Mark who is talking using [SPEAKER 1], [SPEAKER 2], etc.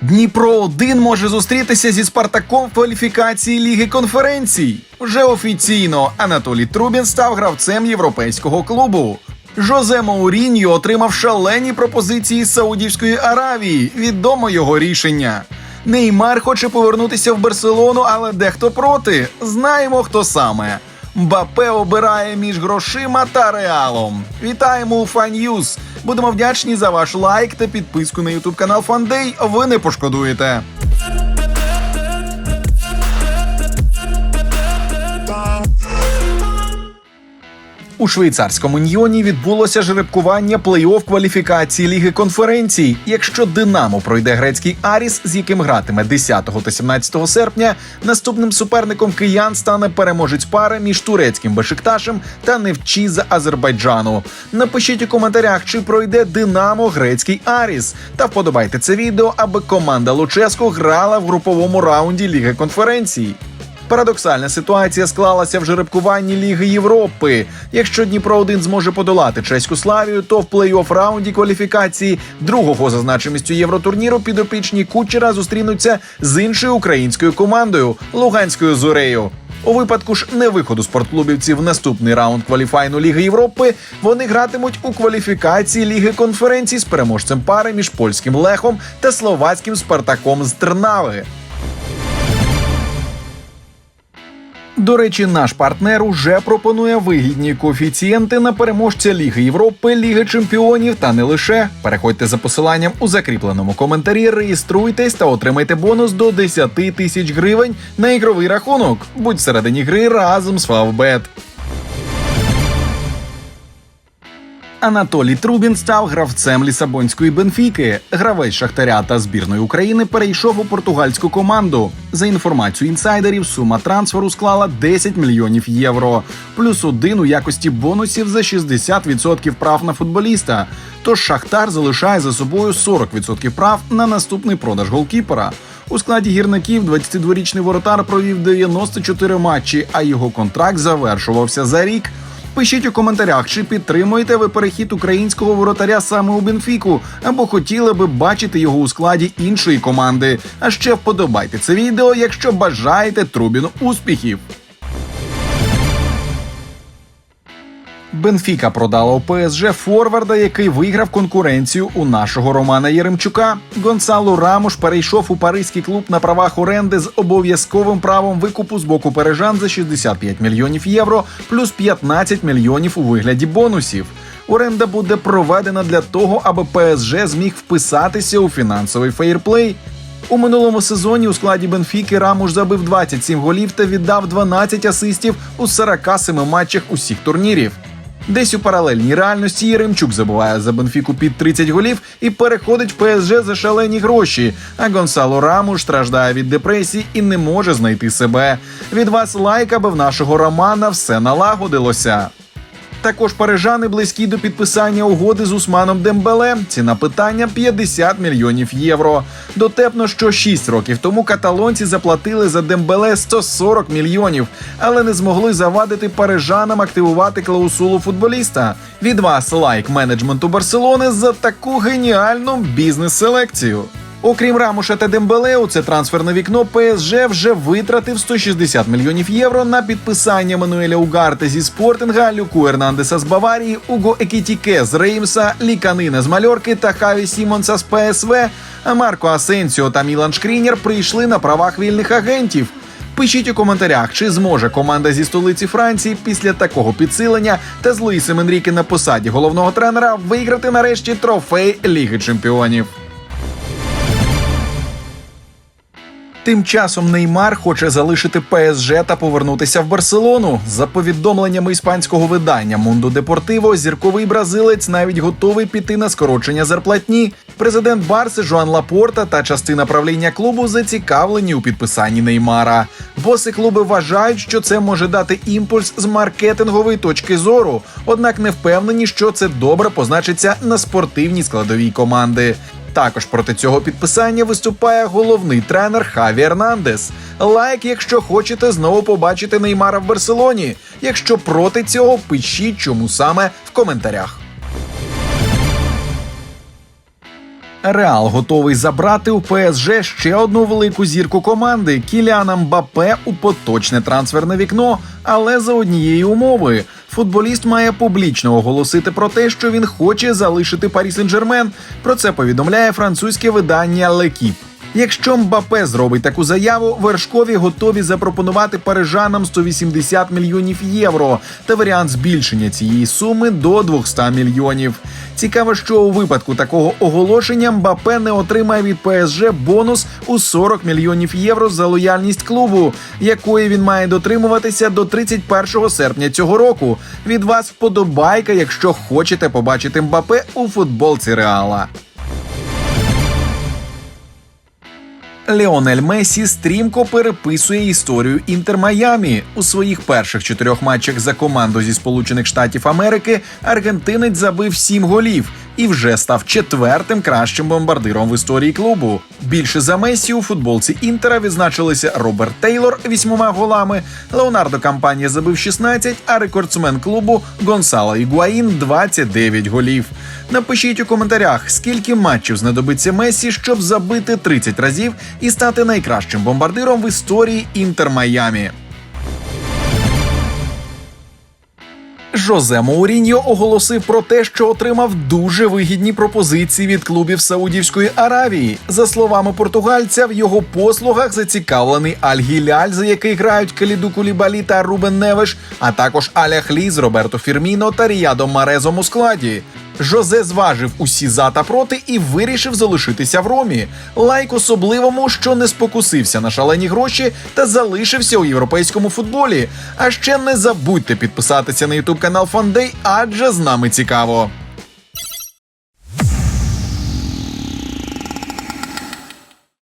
[SPEAKER 1] Дніпро 1 може зустрітися зі Спартаком в кваліфікації Ліги конференцій. Вже офіційно Анатолій Трубін став гравцем європейського клубу. Жозе Мауріньо отримав шалені пропозиції з Саудівської Аравії. Відомо його рішення. Неймар хоче повернутися в Барселону, але дехто проти. Знаємо, хто саме. Мбапе обирає між грошима та реалом. Вітаємо у Фан'юз. Будемо вдячні за ваш лайк та підписку на ютуб канал Фандей. Ви не пошкодуєте. У швейцарському Ньйоні відбулося жеребкування плей-офф кваліфікації Ліги конференцій. Якщо Динамо пройде грецький Аріс, з яким гратиме 10 та 17 серпня, наступним суперником киян стане переможець пари між турецьким Бешикташем та Невчіза Азербайджану. Напишіть у коментарях, чи пройде Динамо грецький Аріс, та вподобайте це відео, аби команда Луческо грала в груповому раунді Ліги конференцій. Парадоксальна ситуація склалася в жеребкуванні Ліги Європи. Якщо Дніпро 1 зможе подолати чеську славію, то в плей-офф раунді кваліфікації другого за значимістю євротурніру підопічні кучера зустрінуться з іншою українською командою Луганською зорею. У випадку ж невиходу спортклубівців в наступний раунд кваліфайну Ліги Європи вони гратимуть у кваліфікації Ліги конференцій з переможцем пари між польським лехом та словацьким Спартаком з Тернави. До речі, наш партнер уже пропонує вигідні коефіцієнти на переможця Ліги Європи, Ліги Чемпіонів та не лише. Переходьте за посиланням у закріпленому коментарі, реєструйтесь та отримайте бонус до 10 тисяч гривень на ігровий рахунок. Будь всередині гри разом з Фавбет. Анатолій Трубін став гравцем Лісабонської Бенфіки. Гравець Шахтаря та збірної України перейшов у португальську команду. За інформацією інсайдерів, сума трансферу склала 10 мільйонів євро, плюс один у якості бонусів за 60% прав на футболіста. Тож Шахтар залишає за собою 40% прав на наступний продаж голкіпера. У складі гірників 22-річний воротар провів 94 матчі, а його контракт завершувався за рік. Пишіть у коментарях, чи підтримуєте ви перехід українського воротаря саме у Бенфіку, або хотіли би бачити його у складі іншої команди. А ще вподобайте це відео, якщо бажаєте Трубіну успіхів. Бенфіка продала у ПСЖ Форварда, який виграв конкуренцію у нашого Романа Єремчука. Гонсало Рамуш перейшов у паризький клуб на правах оренди з обов'язковим правом викупу з боку пережан за 65 мільйонів євро, плюс 15 мільйонів у вигляді бонусів. Оренда буде проведена для того, аби ПСЖ зміг вписатися у фінансовий фейрплей. У минулому сезоні у складі Бенфіки Рамуш забив 27 голів та віддав 12 асистів у 47 матчах усіх турнірів. Десь у паралельній реальності Єремчук забуває за Бенфіку під 30 голів і переходить в ПСЖ за шалені гроші. А Гонсало Рамуш страждає від депресії і не може знайти себе. Від вас лайк, аби в нашого Романа все налагодилося. Також парижани близькі до підписання угоди з Усманом Дембеле. Ціна питання 50 мільйонів євро. Дотепно, що 6 років тому каталонці заплатили за Дембеле 140 мільйонів, але не змогли завадити парижанам активувати клаусулу футболіста. Від вас лайк менеджменту Барселони за таку геніальну бізнес-селекцію. Окрім Рамуша та Дембеле, у це трансферне вікно ПСЖ вже витратив 160 мільйонів євро на підписання Мануеля Угарте зі Спортинга, Люку Ернандеса з Баварії, Уго Екітіке з Реймса, Ліканина з Мальорки та Хаві Сімонса з ПСВ. А Марко Асенсіо та Мілан Шкрінєр прийшли на правах вільних агентів. Пишіть у коментарях, чи зможе команда зі столиці Франції після такого підсилення та з Луїсом Енріке на посаді головного тренера виграти нарешті трофей Ліги Чемпіонів. Тим часом Неймар хоче залишити ПСЖ та повернутися в Барселону. За повідомленнями іспанського видання Мунду Депортиво, зірковий бразилець навіть готовий піти на скорочення зарплатні. Президент Барси Жоан Лапорта та частина правління клубу зацікавлені у підписанні Неймара. Боси клуби вважають, що це може дати імпульс з маркетингової точки зору, однак не впевнені, що це добре позначиться на спортивній складовій команди. Також проти цього підписання виступає головний тренер Хаві Ернандес. Лайк, якщо хочете знову побачити Неймара в Барселоні. Якщо проти цього, пишіть чому саме в коментарях. Реал готовий забрати у ПСЖ ще одну велику зірку команди Кіліана Мбапе у поточне трансферне вікно, але за однієї умови. Футболіст має публічно оголосити про те, що він хоче залишити Парі Сен-Жермен. Про це повідомляє французьке видання Лекіп. Якщо Мбапе зробить таку заяву, вершкові готові запропонувати парижанам 180 мільйонів євро та варіант збільшення цієї суми до 200 мільйонів. Цікаво, що у випадку такого оголошення Мбапе не отримає від ПСЖ бонус у 40 мільйонів євро за лояльність клубу, якої він має дотримуватися до 31 серпня цього року. Від вас вподобайка, якщо хочете побачити Мбапе у футболці Реала. Леонель Месі стрімко переписує історію Інтер Майамі у своїх перших чотирьох матчах за команду зі Сполучених Штатів Америки. Аргентинець забив сім голів і вже став четвертим кращим бомбардиром в історії клубу. Більше за Месі у футболці Інтера відзначилися Роберт Тейлор вісьмома голами. Леонардо Кампанія забив 16, а рекордсмен клубу Гонсало Ігуаїн 29 голів. Напишіть у коментарях, скільки матчів знадобиться Месі, щоб забити 30 разів і стати найкращим бомбардиром в історії Інтер Майамі. Жозе Моуріньо оголосив про те, що отримав дуже вигідні пропозиції від клубів Саудівської Аравії. За словами португальця, в його послугах зацікавлений Аль-Гіляль, за який грають Каліду Кулібалі та Рубен Невеш, а також Аля Хліз, Роберто Фірміно та Ріядом Марезом у складі. Жозе зважив усі за та проти і вирішив залишитися в Ромі. Лайк особливому, що не спокусився на шалені гроші та залишився у європейському футболі. А ще не забудьте підписатися на ютуб канал Фандей, адже з нами цікаво.